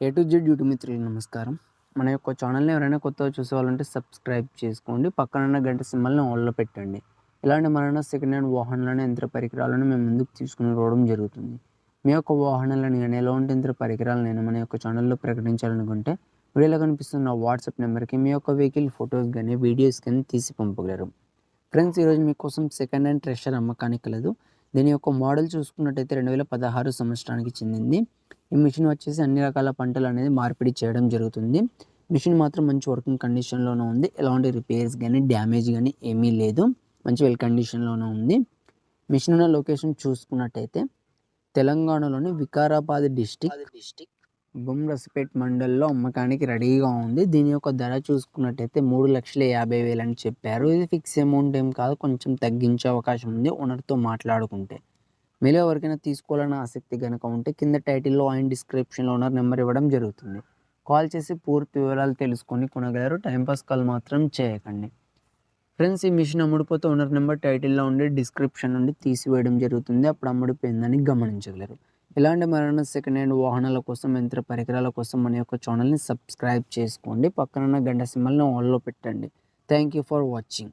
A to Z YouTube మిత్రులు నమస్కారం. మన యొక్క ఛానల్ని ఎవరైనా కొత్తగా చూసేవాళ్ళంటే సబ్స్క్రైబ్ చేసుకోండి. పక్కనున్న గంట సింబల్ని ఆన్లో పెట్టండి. ఇలాంటి మరణ సెకండ్ హ్యాండ్ వాహనాలను యంత్ర పరికరాలను మేము ముందుకు తీసుకుని రావడం జరుగుతుంది. మీ యొక్క వాహనాలను కానీ ఎలాంటి యంత్ర పరికరాలను మన యొక్క ఛానల్లో ప్రకటించాలనుకుంటే వీడియోలో కనిపిస్తున్న వాట్సాప్ నెంబర్కి మీ యొక్క వెహికల్ ఫొటోస్ కానీ వీడియోస్ కానీ తీసి పంపగలరు. ఫ్రెండ్స్ ఈరోజు మీకోసం సెకండ్ హ్యాండ్ ట్రెషర్ అమ్మకానికి కలదు. దీని యొక్క మోడల్ చూసుకున్నట్టయితే రెండు వేల పదహారు సంవత్సరానికి చెందింది. ఈ మిషన్ వచ్చేసి అన్ని రకాల పంటలు అనేది మార్పిడి చేయడం జరుగుతుంది. మిషన్ మాత్రం మంచి వర్కింగ్ కండిషన్లోనే ఉంది. ఎలాంటి రిపేర్స్ కానీ డ్యామేజ్ కానీ ఏమీ లేదు. మంచి వెల్ కండిషన్లోనే ఉంది. మిషన్ ఉన్న లొకేషన్ చూసుకున్నట్టయితే తెలంగాణలోని వికారాబాద్ డిస్టిక్ డిస్టిక్ బొమ్రసిపేట్ మండల్లో అమ్మకానికి రెడీగా ఉంది. దీని యొక్క ధర చూసుకున్నట్టయితే మూడు లక్షల యాభై వేలు అని చెప్పారు. ఇది ఫిక్స్ అమౌంట్ ఏం కాదు కొంచెం తగ్గించే అవకాశం ఉంది. ఓనర్తో మాట్లాడుకుంటే. మీలో ఎవరికైనా తీసుకోవాలన్న ఆసక్తి కనుక ఉంటే కింద టైటిల్లో అండ్ డిస్క్రిప్షన్లో ఓనర్ నెంబర్ ఇవ్వడం జరుగుతుంది. కాల్ చేసి పూర్తి వివరాలు తెలుసుకొని కొనగలరు. టైంపాస్ కాల్ మాత్రం చేయకండి. ఫ్రెండ్స్ ఈ మిషన్ అమ్ముడుపోతే ఓనర్ నెంబర్ టైటిల్లో ఉండి డిస్క్రిప్షన్ నుండి తీసివేయడం జరుగుతుంది. అప్పుడు అమ్ముడిపోయిందని గమనించగలరు. ఇలాంటి మరణ సెకండ్ హ్యాండ్ వాహనాల కోసం యంత్ర పరికరాల కోసం మన యొక్క ఛానల్ని సబ్స్క్రైబ్ చేసుకోండి. పక్కనున్న గంట సింబల్ని ఆన్లో పెట్టండి. Thank you for watching.